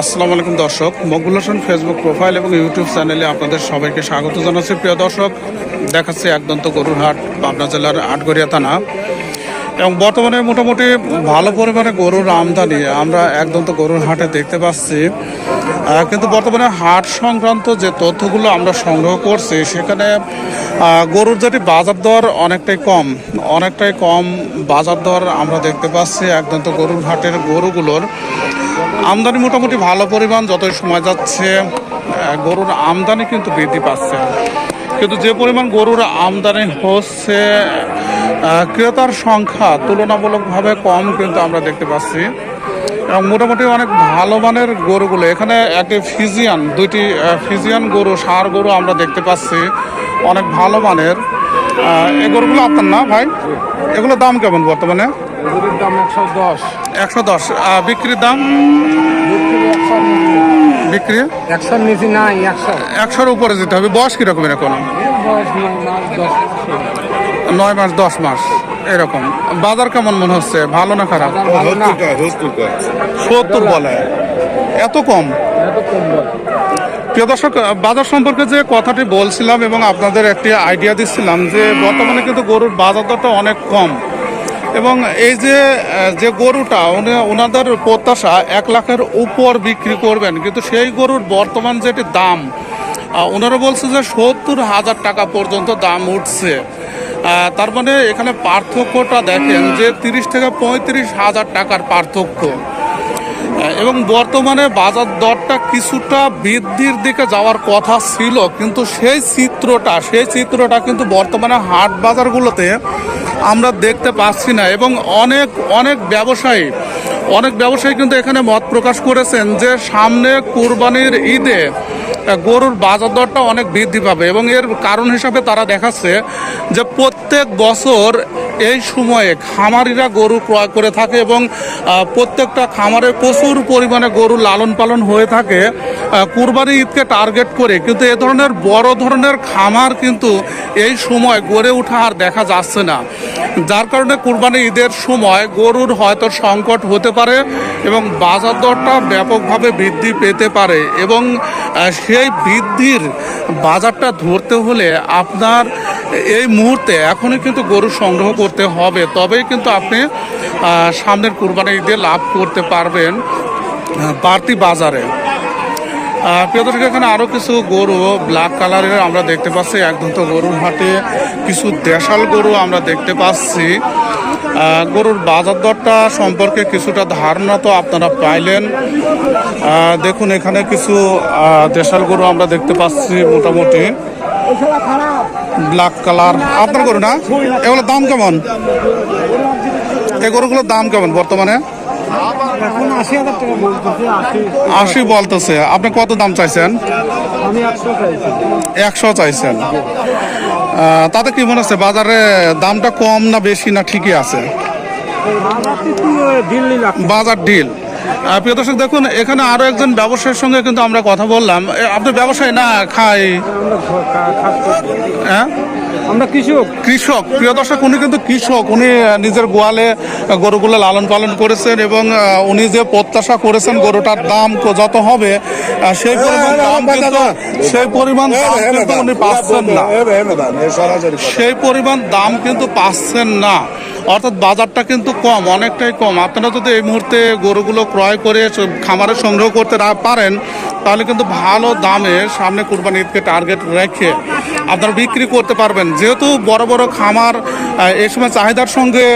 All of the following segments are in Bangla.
আসসালামু আলাইকুম দর্শক। মকবুল ফেসবুক প্রোফাইল এবং ইউটিউব চ্যানেলে আপনাদের সবাইকে স্বাগত জানাচ্ছি। প্রিয় দর্শক, দেখাচ্ছি একদন্ত গরুর হাট পাবনা জেলার আটগড়িয়া থানা। এবং বর্তমানে মোটামুটি ভালো পরিমাণে গরুর আমদানি আমরা একদন্ত গরুর হাটে দেখতে পাচ্ছি। কিন্তু বর্তমানে হাট সংক্রান্ত যে তথ্যগুলো আমরা সংগ্রহ করছি, সেখানে গরুর যেটি বাজার দর অনেকটাই কম। অনেকটাই কম বাজার দর আমরা দেখতে পাচ্ছি একদন্ত গরুর হাটের গরুগুলোর। আমদানি মোটামুটি ভালো পরিমাণ, যতই সময় যাচ্ছে গরুর আমদানি কিন্তু বৃদ্ধি পাচ্ছে। কিন্তু যে পরিমাণ গরুর আমদানি হচ্ছে ক্রেতার সংখ্যা তুলনামূলকভাবে কম কিন্তু আমরা দেখতে পাচ্ছি। এবং মোটামুটি অনেক ভালো মানের গরুগুলো, এখানে একটি ফিজিয়ান, দুইটি ফিজিয়ান গরু সার গরু আমরা দেখতে পাচ্ছি, অনেক ভালো মানের। এই গরুগুলো আপনার না ভাই? এগুলো দাম কেমন বর্তমানে? গরুর দাম একশো দশ। একশো দশ। বিক্রির দাম? বিক্রি একশোর নিচে। নাই একশো। একশোর উপরে যেতে হবে। বয়স কীরকম এরকম বয়স নয় মাস দশ মাস এরকম। বাজার কেমন মনে হচ্ছে? ভালো না খারাপ? সত্তর বলে। এত কম? প্রিয় দর্শক বাজার সম্পর্কে যে কথাটি বলছিলাম এবং আপনাদের একটি আইডিয়া দিচ্ছিলাম যে বর্তমানে কিন্তু গরুর বাজার দরটা অনেক কম। এবং এই যে যে গরুটা ওনাদের প্রত্যাশা এক লাখের উপর বিক্রি করবেন। কিন্তু সেই গরুর বর্তমান যেটি দাম ওনারা বলছে যে সত্তর হাজার টাকা পর্যন্ত দাম উঠছে। তার মানে এখানে পার্থক্যটা দেখেন যে তিরিশ থেকে পঁয়ত্রিশ হাজার টাকার পার্থক্য। এবং বর্তমানে বাজার দরটা কিছুটা বৃদ্ধির দিকে যাওয়ার কথা ছিল, কিন্তু সেই চিত্রটা সেই চিত্রটা কিন্তু বর্তমানে হাট বাজারগুলোতে আমরা দেখতে পাচ্ছি না। এবং অনেক অনেক ব্যবসায়ী অনেক ব্যবসায়ী কিন্তু এখানে মত প্রকাশ করেছেন যে সামনে কুরবানির ঈদে গরুর বাজার দরটা অনেক বৃদ্ধি পাবে। এবং এর কারণ হিসাবে তারা দেখাচ্ছে যে প্রত্যেক বছর এই সময়ে খামারিরা গরু ক্রয় করে থাকে এবং প্রত্যেকটা খামারে প্রচুর পরিমাণে গরু লালন পালন হয়ে থাকে। কুরবানি ঈদকে টার্গেট করে, কিন্তু এ ধরনের বড় ধরনের খামার কিন্তু এই সময় গড়ে ওঠা আর দেখা যাচ্ছে না। যার কারণে কুরবানি ঈদের সময় গরুর হয়তো সংকট হতে পারে এবং বাজার দরটা ব্যাপকভাবে বৃদ্ধি পেতে পারে এবং সেই বৃদ্ধির বাজারটা ধরতে হলে আপনার এই মুহূর্তে এখনই কিন্তু গরু সংগ্রহ করতে হবে তবেই কিন্তু আপনি সামনের কুরবানি ঈদে লাভ করতে পারবেন বাড়তি বাজারে। আহ, প্রিয় দর্শক এখানে আরও কিছু গরু ব্ল্যাক কালারের আমরা দেখতে পাচ্ছি একদন্ত গরুর হাটে কিছু দেশাল গরু আমরা দেখতে পাচ্ছি। গরুর বাজার দরটা সম্পর্কে কিছুটা ধারণা তো আপনারা পাইলেন। দেখুন এখানে কিছু দেশাল গরু আমরা দেখতে পাচ্ছি মোটামুটি। ব্ল্যাক কালার আপনার গরু না? এগুলোর দাম কেমন? এই গরুগুলোর দাম কেমন বর্তমানে? আশি বলতেছে আপনি কত দাম চাইছেন? একশো চাইছেন। তাতে কি মনে হচ্ছে বাজারে দামটা কম না বেশি না ঠিকই আছে? বাজার ডিল প্রিয় দর্শক, দেখুন, এখানে আরও একজন ব্যবসায়ীর সঙ্গে কিন্তু আমরা কথা বললাম আপনি ব্যবসায় না, খাই। হ্যাঁ আমরা কৃষক। কৃষক প্রিয় দর্শক উনি কিন্তু কৃষক। উনি নিজের গোয়ালে গরুগুলো লালন পালন করেছেন এবং উনি যে প্রত্যাশা করেছেন গরুটার দাম যত হবে সেই পরিমাণ দাম কিন্তু সেই পরিমাণ দাম কিন্তু উনি পাচ্ছেন না। সেই পরিমাণ দাম কিন্তু পাচ্ছেন না। অর্থাৎ বাজারটা কিন্তু কম অনেকটাই কম। আপনারা যদি এই মুহূর্তে গরুগুলো ক্রয় করে খামারে সংগ্রহ করতে পারেন তাহলে কিন্তু ভালো দামে সামনে কুরবানি ঈদকে টার্গেট রেখে আপনারা বিক্রি করতে পারবেন। যেহেতু বড় বড় খামার এই সময় চাহিদার সঙ্গে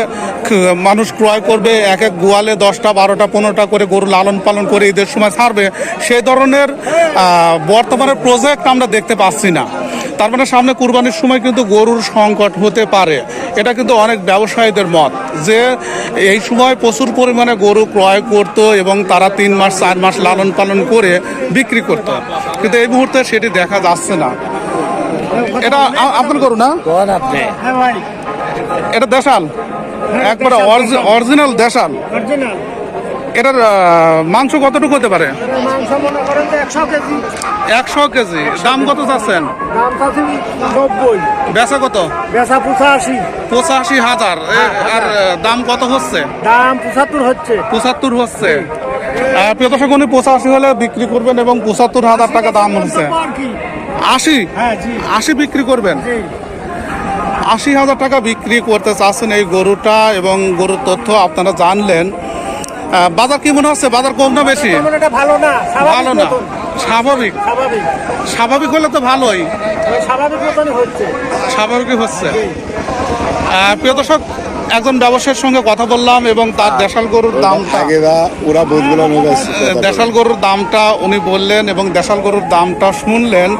মানুষ ক্রয় করবে, এক এক গোয়ালে দশটা, বারোটা, পনেরোটা করে গরু লালন পালন করে ঈদের সময় ছাড়বে, সেই ধরনের বর্তমানে প্রজেক্ট আমরা দেখতে পাচ্ছি না। তার মানে সামনে কুরবানির সময় কিন্তু গরুর সংকট হতে পারে। এটা কিন্তু অনেক ব্যবসায়ীদের মত যে এই সময় প্রচুর পরিমাণে গরু ক্রয় করত এবং তারা তিন মাস, চার মাস লালন পালন করে বিক্রি করত। কিন্তু এই মুহূর্তে সেটি দেখা যাচ্ছে না। এটা আপনার গরু না? হ্যাঁ এটা দেশাল। একবারে অরিজিনাল দেশাল। এটার মাংস কতটুকু হতে পারে? মাংস মনে করেন যে একশো কেজি। দাম কত চাচ্ছেন? নব্বই। বেচা কত? বেচা পঁচাশি। পঁচাশি হাজার। আর দাম কত হচ্ছে? দাম পঁচাত্তর হচ্ছে। পঁচাত্তর হচ্ছে। প্রিয় দর্শক উনি পঁচাশি হলে বিক্রি করবেন এবং পঁচাত্তর হাজার টাকা দাম হচ্ছে আশি? হ্যাঁ আশি বিক্রি করবেন? আশি হাজার টাকা বিক্রি করতে চাচ্ছেন এই গরুটা এবং গরুর তথ্য আপনারা জানলেন। বাজার কি মনে হচ্ছে? বাজার কম না বেশি? ভালো না ভালো না। স্বাভাবিক। স্বাভাবিক। হলে তো ভালোই। স্বাভাবিক হচ্ছে। প্রিয় দর্শক একজন ব্যবসায়ীর সঙ্গে কথা বললাম এবং তার দেশাল গরুর দামটা ওরা দেশাল গরুর দামটা উনি বললেন এবং দেশাল গরুর দামটা শুনলেন।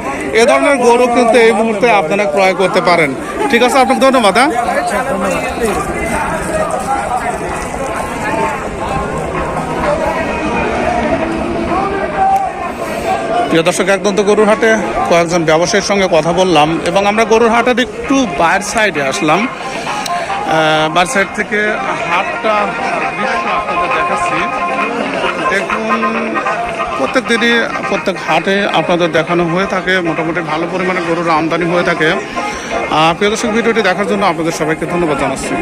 এ ধরনের গরু কিন্তু এই মুহূর্তে আপনারা ক্রয় করতে পারেন। ঠিক আছে আপনাকে ধন্যবাদ হ্যাঁ? প্রিয় দর্শক একদম তো গরুর হাটে কয়েকজন ব্যবসায়ীর সঙ্গে কথা বললাম এবং আমরা গরুর হাটের একটু বাইর সাইডে আসলাম। আহ, বাইর সাইড থেকে হাটটা দৃশ্য আপনাদের দেখাচ্ছি। দেখুন প্রত্যেক দিনই প্রত্যেক হাটে আপনাদের দেখানো হয়ে থাকে মোটামুটি ভালো পরিমাণে গরুর আমদানি হয়ে থাকে। প্রিয় দর্শক ভিডিওটি দেখার জন্য আপনাদের সবাইকে ধন্যবাদ জানাচ্ছি।